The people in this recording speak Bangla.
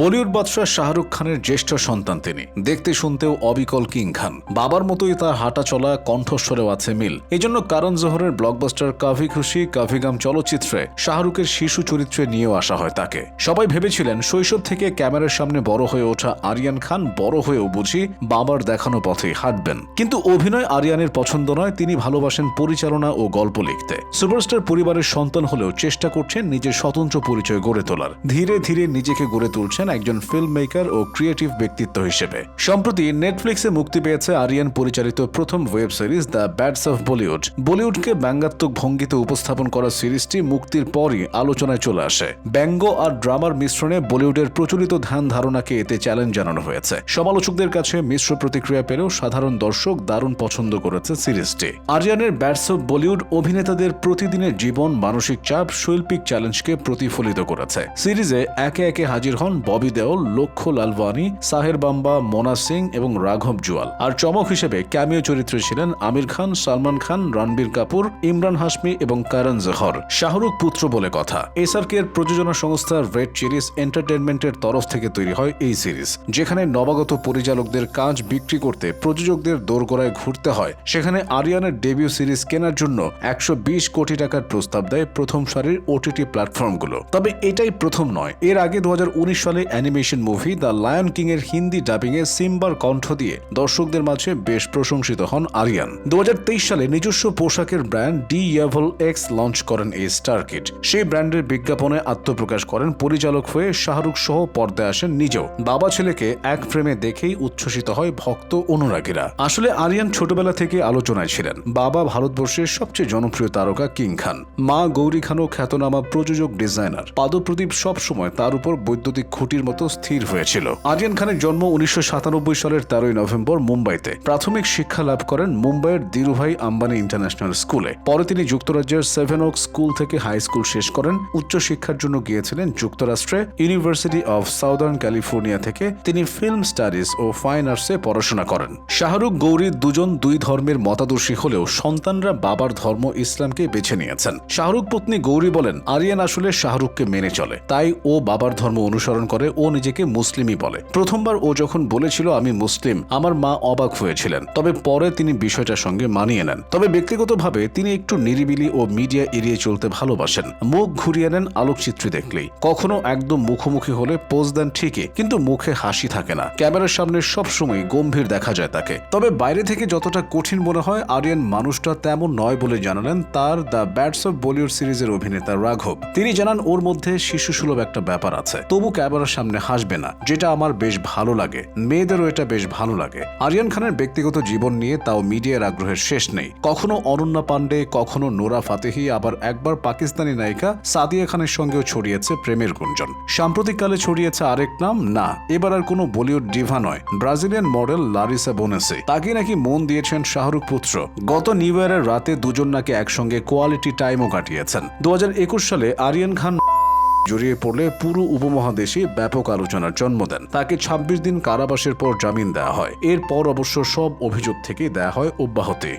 বলিউড বাদশাহ শাহরুখ খানের জ্যেষ্ঠ সন্তান তিনি। দেখতে শুনতেও অবিকল কিং খান। বাবার মতোই তার হাঁটা চলা কণ্ঠস্বরেও আছে মিল। এজন্য কারণ জোহরের ব্লকবাস্টার কাভি খুশি, কাভিগাম চলচ্চিত্রে শাহরুখের শিশু চরিত্রে নিয়েও আসা হয় তাকে। সবাই ভেবেছিলেন শৈশব থেকে ক্যামেরার সামনে বড় হয়ে ওঠা আরিয়ান খান বড় হয়েও বুঝি বাবার দেখানো পথেই হাঁটবেন। কিন্তু অভিনয় আরিয়ানের পছন্দ নয়, তিনি ভালোবাসেন পরিচালনা ও গল্প লিখতে। সুপারস্টার পরিবারের সন্তান হলেও চেষ্টা করছেন নিজের স্বতন্ত্র পরিচয় গড়ে তোলার। ধীরে ধীরে নিজেকে গড়ে তুলছেন একজন ফিল্ম মেকার ও ক্রিয়েটিভ ব্যক্তিত্ব হিসেবে। সম্প্রতি নেটফ্লিক্সে মুক্তি পেয়েছে আরিয়ান পরিচালিত প্রথম web series the Bads of Bollywood বলিউডকে ব্যঙ্গাত্মক ভঙ্গিতে উপস্থাপন করা সিরিজটি মুক্তির পরই আলোচনায় চলে আসে। ব্যঙ্গ আর ড্রামার মিশ্রণে বলিউডের প্রচলিত ধ্যান ধারণাকে এতে চ্যালেঞ্জ জানানো হয়েছে। সমালোচকদের কাছে মিশ্র প্রতিক্রিয়া পেলেও সাধারণ দর্শক দারুণ পছন্দ করেছে সিরিজটি। আরিয়ানের ব্যাটস অফ বলিউড অভিনেতাদের প্রতিদিনের জীবন, মানসিক চাপ, শৈল্পিক চ্যালেঞ্জকে প্রতিফলিত করেছে। সিরিজে একে একে হাজির হন ববি দেওল লক্ষ্য লালওয়ানি, সাহের বাম্বা, মোনা সিং এবং রাঘব জুয়াল। আর চমক হিসেবে ক্যামিও চরিত্রে ছিলেন আমির খান, সালমান খান, রণবীর কাপুর, ইমরান হাসমি এবং কারণ জহর। শাহরুখ পুত্র বলে কথা। এসআরকে এর প্রযোজনা সংস্থা রেড চিরিজ এন্টারটেনমেন্টের তরফ থেকে তৈরি হয় এই সিরিজ, যেখানে নবাগত পরিচালকদের কাজ বিক্রি করতে প্রযোজকদের দোরগোড়ায় ঘুরতে হয়। সেখানে আরিয়ানের ডেবিউ সিরিজ কেনার জন্য একশো বিশ কোটি টাকার প্রস্তাব দেয় প্রথম সারির ওটিটি প্ল্যাটফর্মগুলো। তবে এটাই প্রথম নয়। এর আগে দু হাজার উনিশ সালে animation movie the lion king এর হিন্দি ডাবিংয়ে সিম্বার কণ্ঠ দিয়ে দর্শকদের মাঝে বেশ প্রশংসিত হন আরিয়ান। দু সালে নিজস্ব পোশাকের brand D Yavol X launch করেন এই স্টার কিড সেই ব্র্যান্ডের বিজ্ঞাপনে আত্মপ্রকাশ করেন পরিচালক হয়ে শাহরুখ সহ পর্দায় আসেন নিজেও। বাবা ছেলেকে এক ফ্রেমে দেখেই উচ্ছ্বসিত হয় ভক্ত অনুরাগীরা। আসলে আরিয়ান ছোটবেলা থেকে আলোচনায় ছিলেন। বাবা ভারতবর্ষের সবচেয়ে জনপ্রিয় তারকা কিং খান। মা গৌরী খানও খ্যাতনামা প্রযোজক ডিজাইনার। পাদপ্রদীপ সবসময় তার উপর বৈদ্যুতিক খুঁটির মতো স্থির হয়েছিল। আরিয়ান খানের জন্ম উনিশশো সাতানব্বই সালের তেরোই নভেম্বর মুম্বাইতে। প্রাথমিক শিক্ষা লাভ করেন মুম্বাইয়ের দিরুভাই আম্বানি ইন্টারন্যাশনাল স্কুলে। পরে তিনি যুক্তরাজ্যের সেভেন ওক স্কুল থেকে হাই স্কুল শেষ করেন। উচ্চশিক্ষার জন্য গিয়েছিলেন যুক্তরাষ্ট্রে, ইউনিভার্সিটি অফ সাউদার্ন ক্যালিফোর্নিয়া থেকে। তিনি ফিল্ম স্টাডিজ ও ফাইন আর্টসে পড়াশোনা করেন। শাহরুখ, গৌরী দুজন দুই ধর্মের মতাদর্শী হলেও সন্তানরা বাবার ধর্ম ইসলামকে বেছে নিয়েছেন। শাহরুখ পত্নী গৌরী বলেন, আরিয়ান আসলে শাহরুখকে মেনে চলে। তাই ও বাবার ধর্ম অনুসরণ করে ও নিজেকে মুসলিমই বলে। প্রথমবার ও যখন বলেছিল, আমি মুসলিম আমার মা অবাক হয়েছিলেন। তবে পরে তিনি বিষয়টার সঙ্গে মানিয়ে নেন। তবে ব্যক্তিগতভাবে তিনি একটু নিরিবিলি ও মিডিয়া এড়িয়ে চলতে ভালোবাসেন। মুখ ঘুরিয়ে নেন আলোকচিত্রী দেখলেই। কখনো একদম মুখোমুখি হলে পোজ দেন ঠিকই, কিন্তু মুখে হাসি থাকে না। ক্যামেরার সামনে সবসময় গম্ভীর দেখা যায় তাকে। তবে বাইরে থেকে যতটা কঠিন মনে হয়, আরিয়ান মানুষটা তেমন নয় বলে জানালেন তার দ্য ব্যাটস অফ বলিউড সিরিজের অভিনেতা রাঘব। তিনি জানান, ওর মধ্যে শিশু সুলভ একটা ব্যাপার আছে। তবু ক্যামেরার সামনে হাসবে না, যেটা আমার বেশ ভালো লাগে। মেয়েদেরও এটা বেশ ভালো লাগে। আরিয়ান খানের ব্যক্তিগত জীবন নিয়ে তাও মিডিয়ার আগ্রহের শেষ নেই। কখনো অনন্যা পান্ডে, কখনো নোরা ফাতেহি, আবার একবার পাকিস্তানি নায়িকা সাদিয়া খানের সঙ্গেও ছড়িয়েছে প্রেমের গুঞ্জন। সাম্প্রতিককালে ছড়িয়েছে আরেক নাম, না, এবার আর কোনো বলিউড ডিভা নয়। Brazilian model Larissa Bonesi. তাকে নাকি মন দিয়েছেন শাহরুখ পুত্র। গত নিউ ইয়ারের রাতে দুজন নাকি একসঙ্গে কোয়ালিটি টাইমও কাটিয়েছেন। দু হাজার একুশ সালে আরিয়ান খান জড়িয়ে পড়লে পুরো উপমহাদেশে ব্যাপক আলোচনার জন্ম দেন। তাকে ২৬ দিন কারাবাসের পর জামিন দেওয়া হয়। এরপর অবশ্য সব অভিযোগ থেকে দেয়া হয় অব্যাহতি।